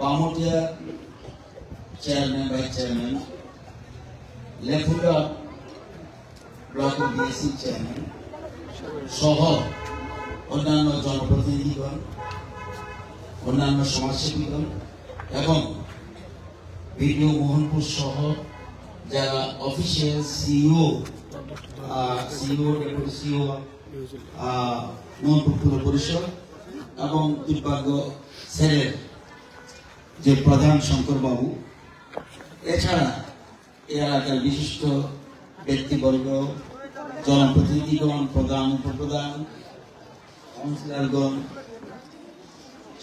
বামটিয়া chairman vice chairman লেফুটা block BSC chairman সহ অন্যান্য জনপ্রতিনিধিগণ, অন্যান্য সমাজসেবীগণ এবং বিডিও মোহনপুর সহ যারা official CEO CEO deputy CEO Mohanpur পুর পরিষদ এবং দিব্যাঙ্গ সেলের যে প্রধান শঙ্কর বাবু এছাড়া এ এলাকার বিশিষ্ট ব্যক্তিবর্গ, জনপ্রতিনিধিগণ, প্রধান উপপ্রধান, কাউন্সিলরগণ,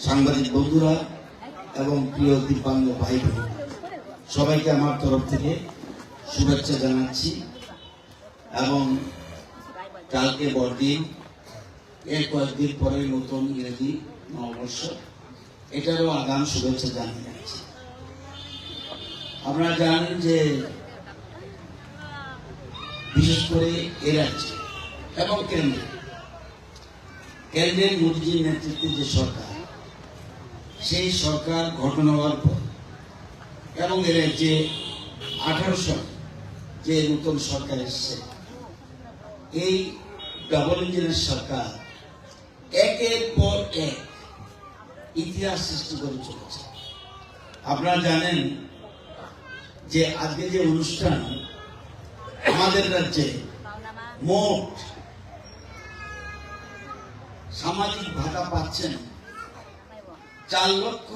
সাংবাদিক বন্ধুরা এবং প্রিয় দিব্যাঙ্গ ভাই সবাইকে আমার তরফ থেকে শুভেচ্ছা জানাচ্ছি এবং কালকে বড়দিন, এর কয়েকদিন পরে নতুন ইংরেজি নববর্ষ। এটারও আগাম শুভেচ্ছা জানিয়ে যাচ্ছি আপনারা জানেন যে বিশেষ করে এ রাজ্যে এবং কেন্দ্রে, কেন্দ্রের মোদীজির নেতৃত্বে যে সরকার, সেই সরকার গঠন হওয়ার পর এবং এ রাজ্যে আঠারো সাল যে নতুন সরকার এসছে, এই ডবল ইঞ্জিনের সরকার একের পর এক ইতিহাস সৃষ্টি করে চলেছে। আপনারা জানেন যে আজকে যে অনুষ্ঠান, আমাদের রাজ্যে মোট সামাজিক ভাতা পাচ্ছেন চার লক্ষ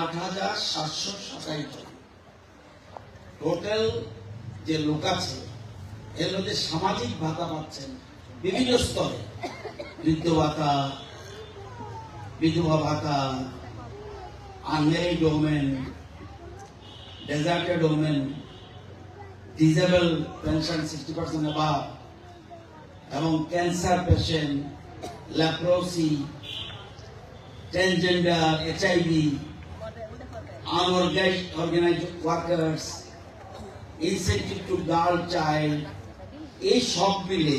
আট হাজার সাতশো সাতাশ জন। টোটাল যে লোক আছে, এর মধ্যে সামাজিক ভাতা পাচ্ছেন বিভিন্ন স্তরে। বৃদ্ধ ভাতা বিধবা ভাতা unmarried women deserted women disabled pension sixty percent অভাব এবং cancer patient leprosy transgender HIV unorganized workers, incentive to girl child, এই সব মিলে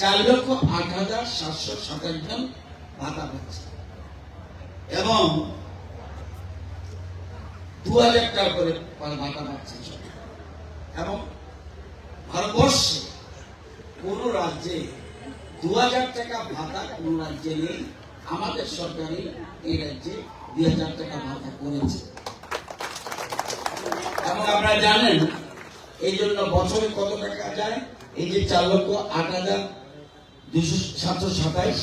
চার লক্ষ আট হাজার সাতশো সাতাশ জন ভাতা পাচ্ছে। এবং দু হাজার টাকা করে ভাতা সব। এবং ভারতবর্ষে কোন রাজ্যে দু হাজার টাকা ভাতা, কোন রাজ্যে নেই। আমাদের সরকারি এই রাজ্যে দুই হাজার টাকা ভাতা করেছে। এবং আপনারা জানেন, এই জন্য বছরে কত টাকা যায়? এই যে চার লক্ষ আট হাজার দুশো সাতশো সাতাইশ।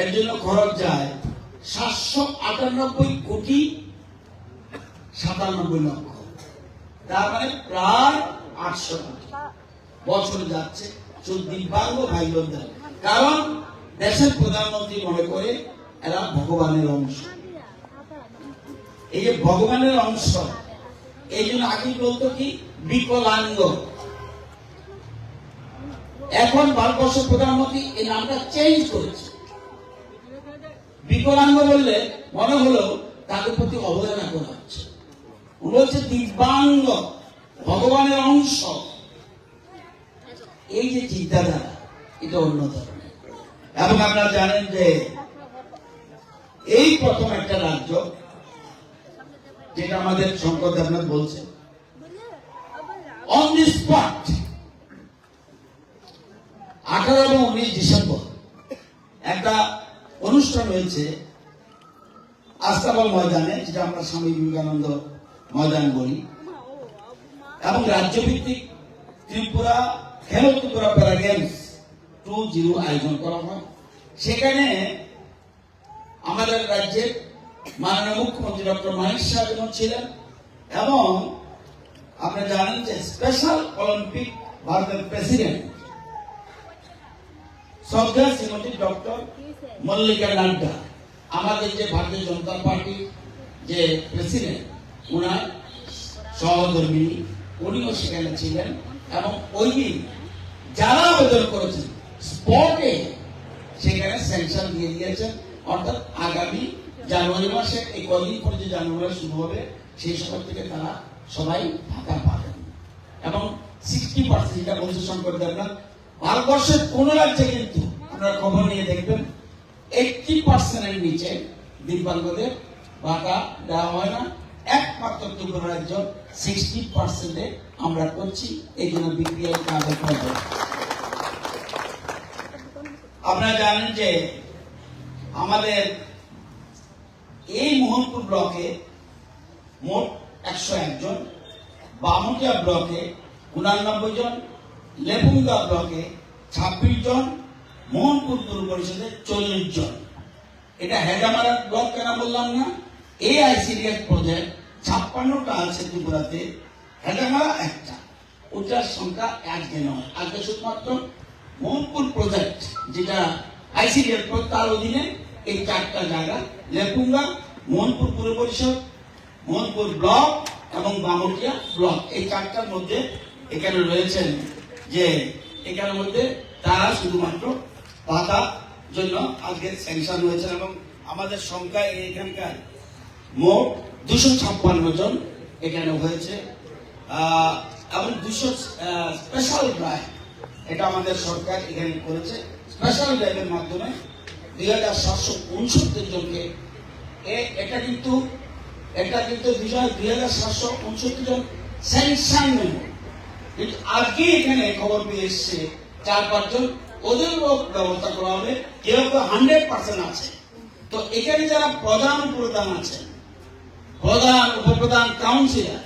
এর জন্য খরচ যায় সাতশো আটানব্বই কোটি সাতানব্বই লক্ষ। তার মানে প্রায় আটশো কোটি। বছর যাচ্ছে ভাই বোনদের কারণ দেশের প্রধানমন্ত্রী মনে করে এরা ভগবানের অংশ। এই যে ভগবানের অংশ, এই জন্য আগে বলতো কি? বিকলাঙ্গ। এখন ভারতবর্ষের প্রধানমন্ত্রী এই নামটা চেঞ্জ করেছে। বিকলাঙ্গ বললে মনে হলো তাদের প্রতি অবহেলা করা হচ্ছে উনি হচ্ছে দিব্যাঙ্গ, ভগবানের অংশ। এই যে চিন্তাধারা, এটা অন্য ধরনের। এবং আপনারা জানেন যে এই প্রথম একটা রাজ্য যেটা আমাদের শঙ্কর দেবনাথ বলছে অন দি স্পট আঠারো এবং উনিশ ডিসেম্বর হয়েছে আস্তাবল ময়দানে, যেটা আমরা স্বামী বিবেকানন্দ ময়দান বলি, এবং রাজ্যভিত্তিক ত্রিপুরা খেলো ত্রিপুরা প্যারা গেমস টু জিরো আয়োজন করা হয়। সেখানে আমাদের রাজ্যের মাননীয় মুখ্যমন্ত্রী ডক্টর শাহ যেমন ছিলেন, এবং আপনি জানেন যে স্পেশাল অলিম্পিক ভারতের প্রেসিডেন্ট শ্রদ্ধা শ্রীমতী ডক্টর মল্লিকা নাড্ডা, আমাদের যে ভারতীয় জনতা পার্টি যে প্রেসিডেন্ট, উনার সহধর্মী উনিও সেখানে ছিলেন এবং ওই দিন যারা আবেদন করেছেন, স্পটে সেখানে স্যাংশন দিয়ে দিয়েছেন। অর্থাৎ আগামী জানুয়ারি মাসে এই কদিন পরে যে জানুয়ারি শুরু হবে, সেই সময় থেকে তারা সবাই ভাতা পাবেন। এবং সিক্সটি পার্সেন্ট যেটা বলছে শঙ্কর দেবনাথ ভারতবর্ষের কোন রাজ্যে কিন্তু আপনারা খবর নিয়ে দেখবেন এইটটি পার্সেন্টের নিচে দিব্যাঙ্গদের ভাতা দেওয়া হয় না। একমাত্র ত্রিপুরা রাজ্য সিক্সটি পার্সেন্টে আমরা করছি, এই জন্য বিক্রিয়া কাজে আপনারা জানেন যে আমাদের এই মোহনপুর ব্লকে মোট একশো একজন বামুটিয়া ব্লকে উনানব্বই জন লেপুঙ্গা ব্লকে ছাব্বিশ জন, মোহনপুর পৌর পরিষদে চল্লিশ জন। এটা হেজামারা ব্লক কেন বললাম না? এই আইসিডিএস প্রজেক্ট ছাপ্পান্নটা আছে ত্রিপুরাতে, হেজামারা একটা। ওটার সংখ্যা এক দিন হয় আজকে শুধুমাত্র মোহনপুর প্রজেক্ট যেটা আইসিডিএস তার অধীনে এই চারটা জায়গা, লেপুঙ্গা, মোহনপুর পৌর পরিষদ, মোহনপুর ব্লক এবং বামুটিয়া ব্লক। এই চারটার মধ্যে এখানে রয়েছেন যে এখানের মধ্যে তারা শুধুমাত্র ভাতা জন্য আজকে স্যাংশন হয়েছে এবং আমাদের সংখ্যা এখানকার মোট দুশো ছাপ্পান্ন জন এখানে হয়েছে। এবং দুশো স্পেশাল ড্রাইভ এটা আমাদের সরকার এখানে করেছে। স্পেশাল ড্রাইভের মাধ্যমে দুই হাজার সাতশো উনসত্তর জনকে এটা কিন্তু এটা কিন্তু দুই হাজার সাতশো উনসত্তর জন স্যাংশন মেমো কিন্তু আজকে এখানে খবর পেয়ে এসছে চার পাঁচজন ওদেরও ব্যবস্থা করা হবে। কেউ কেউ হান্ড্রেড পার্সেন্ট আছে। তো এখানে যারা প্রধান উপপ্রধান আছেন, প্রধান উপপ্রধান কাউন্সিলর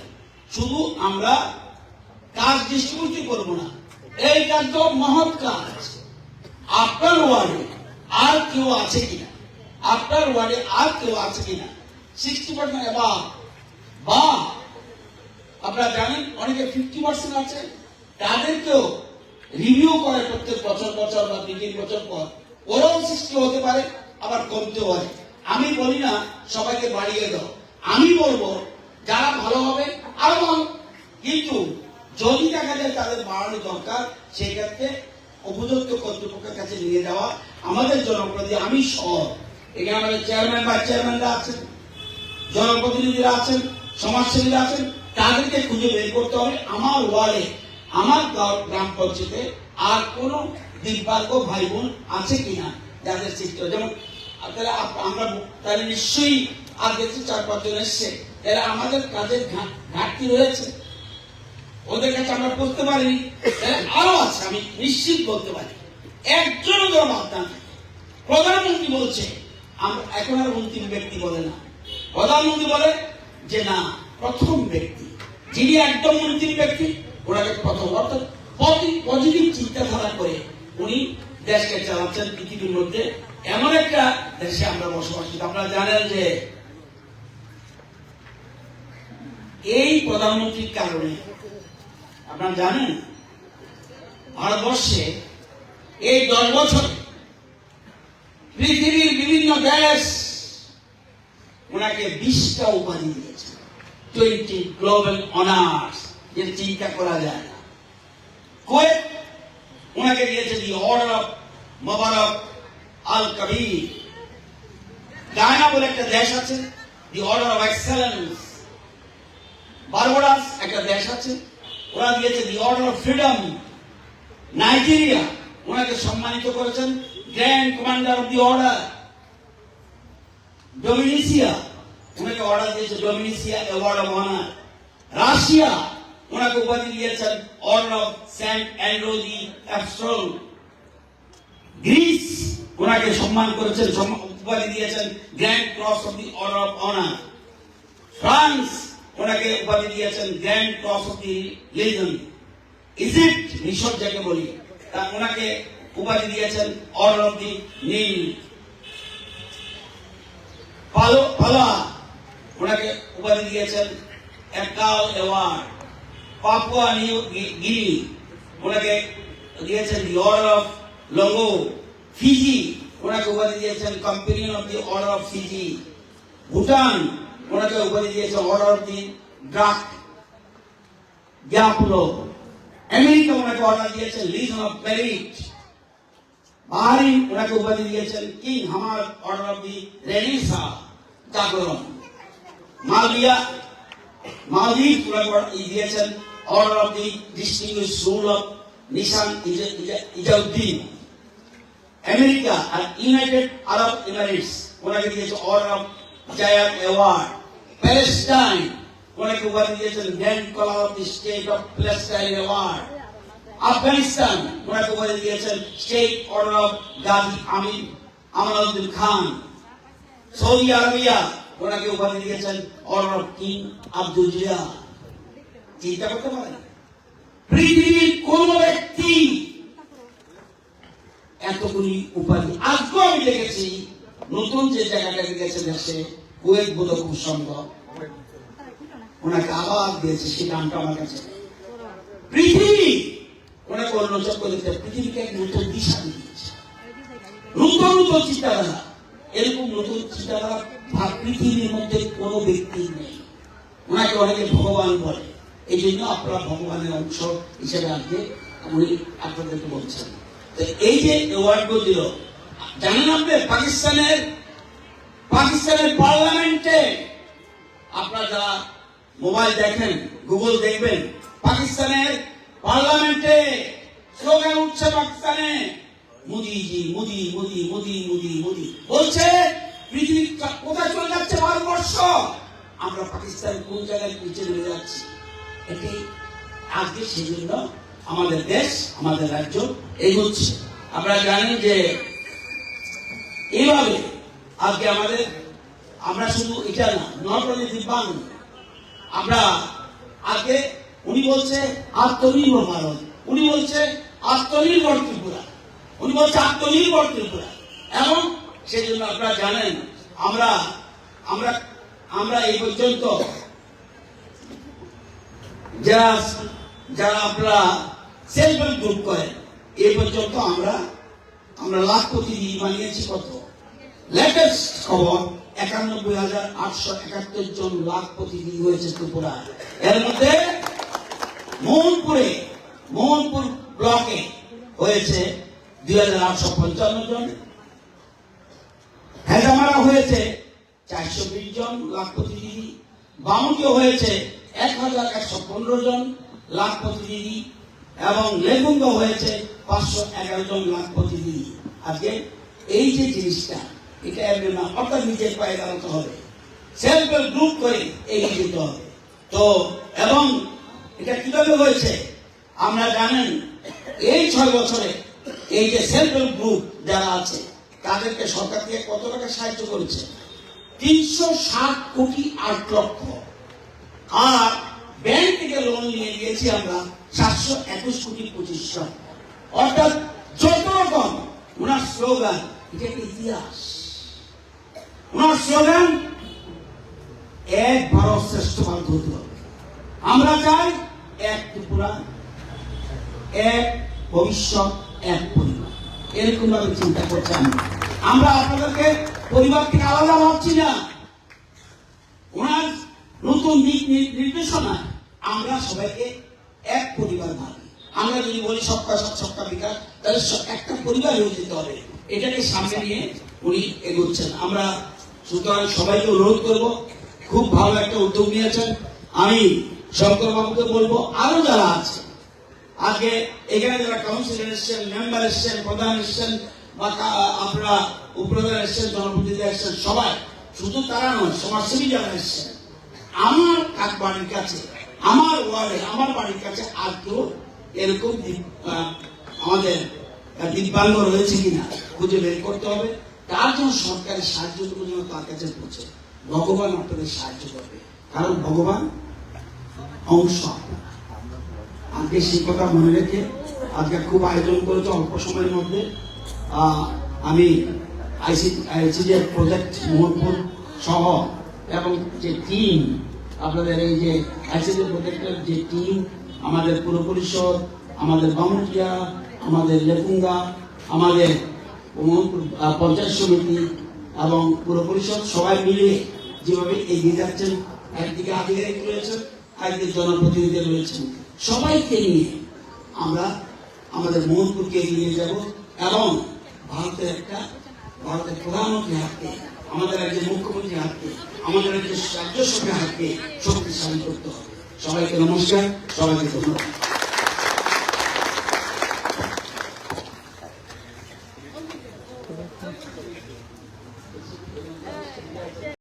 শুধু আমরা কাজ ডিস্ট্রিবিউট করব না, এই কাজ তো মহৎ কাজ। আপনার ওয়ার্ডে আর কেউ আছে কিনা? আপনার ওয়ার্ডে আর কেউ আছে কিনা? সিক্সটি পার্সেন্ট বা আপনারা জানেন, অনেকে ফিফটি পার্সেন্ট আছে, তাদেরকেও রিভিউ করে প্রত্যেক বছর বছর বা দুই তিন বছর পর। ওরাও সৃষ্টি হতে পারে, আবার কমতেও পারে। আমি বলি না, সবাইকে বাড়িয়ে দাও। আমি বলব, যারা ভালো হবে, আরও ভালো। কিন্তু যদি দেখা যায় তাদের বাড়ানো দরকার, সেই ক্ষেত্রে উপযুক্ত কর্তৃপক্ষের কাছে নিয়ে যাওয়া আমাদের জনপ্রতি আমি সহ এখানে আমাদের চেয়ারম্যান বা চেয়ারম্যানরা আছেন, জনপ্রতিনিধিরা আছেন, সমাজসেবীরা আছেন তাদেরকে খুঁজে বের করতে হবে আমার ওয়ার্ডে, আমার গ্রাম পঞ্চায়েতে আর কোন দিব্যাঙ্গ ভাই বোন আছে কিনা যাদের হয়। যেমন তাহলে আমরা তাহলে নিশ্চয়ই আর দেখছি চার পাঁচজন এসছে এরা আমাদের কাজের ঘাটতি রয়েছে। ওদের কাছে আমরা করতে পারিনি তাহলে আরও আছে, আমি নিশ্চিত বলতে পারি। একজন যেন বাদ প্রধানমন্ত্রী বলছে এখন আর অন্তিম ব্যক্তি বলে না। প্রধানমন্ত্রী বলে যে না, প্রথম ব্যক্তি যিনি একদম অন্তিম ব্যক্তি, ওনাকে প্রথম অর্থাৎ পজিটিভ চিন্তাধারা করে উনি দেশকে চালাচ্ছেন পৃথিবীর মধ্যে। এমন একটা দেশে আমরা বসবাস করি। আপনারা জানেন যে এই প্রধানমন্ত্রীর কারণে, আপনারা জানেন, ভারতবর্ষে এই দশ বছর পৃথিবীর বিভিন্ন দেশ ওনাকে বিশটা উপাধি দিয়েছে। টোয়েন্টি গ্লোবাল অনার্স যে চিন্তা করা যায় না। কোয়েত ওনাকে দিয়েছে the order of Mubarak Al Kabir Guyana বলে একটা দেশ আছে the order of excellence Barbados একটা দেশ আছে, ওরা দিয়েছে the order of freedom Nigeria ওনাকে সম্মানিত করেছেন grand commander of the order Dominica ওনাকে অর্ডার দিয়েছে Dominica award of honour Russia ওনাকে উপাধি দিয়েছেন order of Saint Andrew the Greece ওনাকে সম্মান করেছেন উপাধি দিয়েছেন grand cross of the order of honour France ওনাকে উপাধি দিয়েছেন grand cross of the legion Egypt মিশর যাকে বলি তা ওনাকে উপাধি দিয়েছেন অর্ডার অফ দি নীল পালো পালা ওনাকে উপাধি দিয়েছেন একাল অ্যাওয়ার্ড পাপুয়া নিউ গিনি ওনাকে দিয়েছেন the order of Logohu, Fiji. ওনাকে উপাধি দিয়েছেন companion of the order of Fiji. Bhutan, ওনাকে উপাধি দিয়েছে অর্ডার অফ দি ড্রাক গ্যাপুলো আমেরিকা ওনাকে অর্ডার দিয়েছেন লিজন অফ মেরিট। বাহারিন ওনাকে উপাধি দিয়েছেন কিং হামার অর্ডার অফ দি রেনিসা জাগরণ। মালদ্বীপ ওনাকে order দিয়েছেন order of the distinguished rule of Nishan ইজা- ইজা- ইজাউদ্দিন। আমেরিকা আর ইউনাইটেড আরব এমিরেটস, ওনাকে দিয়েছে order of Zayed award. Palestine, ওনাকে উপাধি দিয়েছেন grand collar of the state of Palestine award. Afghanistan, ওনাকে উপাধি দিয়েছেন state order of Ghazi Amin Amanuddin Khan. Saudi Arabia ওনাকে উপাধি দিয়েছেন অর্ডার কিং আব্দুল জিয়া? চিন্তা করতে পারেন। পৃথিবীর কোন ব্যক্তি এতগুলি উপাধি, আজকেও আমি দেখেছি, নতুন যে জায়গাটাকে গেছে দেশে, কুয়েত বোধ খুব সম্ভব ওনাকে আবার দিয়েছে, সেই নামটা আমার কাছে। পৃথিবী, ওনাকে অন্যচক করে দিতে, পৃথিবীকে এক নতুন দিশা দিয়েছে। নতুন নতুন চিন্তাধারা। এরকম নতুন চিন্তাধারা ভাব- পৃথিবীর মধ্যে কোনো ব্যক্তি নেই। ওনাকে অনেকে ভগবান বলে। এই জন্য আপনারা ভগবানের অংশ হিসেবে আজকে উনি আপনাদেরকে বলছেন। তো এই যে অ্যাওয়ার্ডগুলো দিল, জানেন আপনি, পাকিস্তানের পাকিস্তানের পার্লামেন্টে আপনারা যারা মোবাইল দেখেন, গুগল দেখবেন, পাকিস্তানের পার্লামেন্টে স্লোগান উঠছে পাকিস্তানে, মোদিজি, মোদি মোদি মোদি মোদি মোদি। বলছে পৃথিবী কা- কোথায় চলে যাচ্ছে ভারতবর্ষ? আমরা পাকিস্তান কোন জায়গায় পিছিয়ে রয়ে যাচ্ছি? এটি আজকে সেই আমাদের দেশ, আমাদের রাজ্য এগোচ্ছে। আপনারা জানেন যে এইভাবে আজকে আমাদের, আমরা শুধু এটা না নট অনলি দিব্যাঙ্গ আমরা আজকে উনি বলছে, আত্মনির্ভর ভারত। উনি বলছে, আত্মনির্ভর ত্রিপুরা। উনি বলছে, আত্মনির্ভর ত্রিপুরা। এবং সেই জন্য আপনারা জানেন, আমরা আমরা আমরা এই পর্যন্ত যারা যারা আপনারা সেলফ হেল্প গ্রুপ করেন এ পর্যন্ত আমরা আমরা লাখ লাখপতি বানিয়েছি কত? লেটেস্ট খবর, একানব্বই হাজার আটশো একাত্তর জন লাখ প্রতিনিধি হয়েছে ত্রিপুরা। এর মধ্যে মোহনপুরে, মোহনপুর ব্লকে হয়েছে দুই হাজার আটশো পঞ্চান্ন জন। হেজামারা হয়েছে। চারশো বিশ জন লাখ প্রতিনিধি বামুকে হয়েছে এক হাজার একশো পনেরো জন লাখ প্রতিনিধি এবং লেগুঙ্গ হয়েছে পাঁচশো এগারো জন লাখ প্রতিনিধি আজকে এই যে জিনিসটা, এটা এমনি না, অর্থাৎ নিজের পায়ে দাঁড়াতে হবে। সেলফ হেল্প গ্রুপ করে এগিয়ে যেতে হবে। তো, এবং এটা কীভাবে হয়েছে? আমরা জানেন, এই ছয় বছরে এই যে সেলফ হেল্প গ্রুপ যারা আছে তাদেরকে সরকার থেকে কত টাকা সাহায্য করেছে? তিনশো ষাট কোটি আট লক্ষ। আর ব্যাংক থেকে লোন নিয়ে গিয়েছি আমরা সাতশো একুশ কোটি পঁচিশ অর্থাৎ যত রকম, ওনার স্লোগান এটা একটা ইতিহাস। ওনার স্লোগান এক ভারত শ্রেষ্ঠ ভারত হতে হবে। আমরা চাই এক ত্রিপুরা, এক ভবিষ্যৎ, এক পরিবার। এরকম ভাবে চিন্তা করছি আমরা। আমরা আপনাদেরকে পরিবার থেকে আলাদা ভাবছি না। ওনার নতুন দিক নির্দেশনা আমরা সবাইকে এক পরিবার ভাবি। আমরা যদি বলি সবকা সব সবকা বিকাশ, তাহলে একটা পরিবার হয়ে যেতে হবে। এটাকে সামনে নিয়ে উনি এগোচ্ছেন। আমরা সুতরাং সবাইকে অনুরোধ করব, খুব ভালো একটা উদ্যোগ নিয়েছেন। আমি শঙ্কর বাবুকে বলব, আরও যারা আছে আজকে এখানে যারা কাউন্সিলর এসছেন মেম্বার এসছেন, প্রধান এসছেন আপনারা এসছেন, জনপ্রতিনিধি এসছেন, সবাই। শুধু তারা নয়, সমাজসেবী যারা এসছেন, আমার বাড়ির কাছে, আমার ওয়ার্ডে, আমার বাড়ির কাছে আর এরকম আমাদের দিব্যাঙ্গ রয়েছে কিনা, খুঁজে বের করতে হবে। তার জন্য সরকারের সাহায্যটুকু যেন তার কাছে পৌঁছে। ভগবান আপনাদের সাহায্য করবে। কারণ ভগবান অংশ আজকে সেই কথা মনে রেখে, আজকে খুব আয়োজন করেছে অল্প সময়ের মধ্যে। আমি আইসি আইসিজের প্রজেক্ট মোহনপুর সহ এবং যে টিম আপনাদের এই যে আইসিজের প্রজেক্টের যে টিম আমাদের পুর পরিষদ, আমাদের বামুটিয়া আমাদের লেপুঙ্গা আমাদের পঞ্চায়েত সমিতি এবং পুর পরিষদ সবাই মিলে যেভাবে এগিয়ে যাচ্ছেন একদিকে আধিকারিক রয়েছেন একদিকে জনপ্রতিনিধি রয়েছেন, সবাইকে নিয়ে আমরা আমাদের মোহনপুরকে এগিয়ে যাব এবং ভারতের একটা, ভারতের প্রধানমন্ত্রী হাতকে, আমাদের রাজ্যের মুখ্যমন্ত্রী হাতকে, আমাদের রাজ্যের রাজ্য সরকার হাতকে শক্তিশালী করতে হবে। সবাইকে নমস্কার, সবাইকে ধন্যবাদ।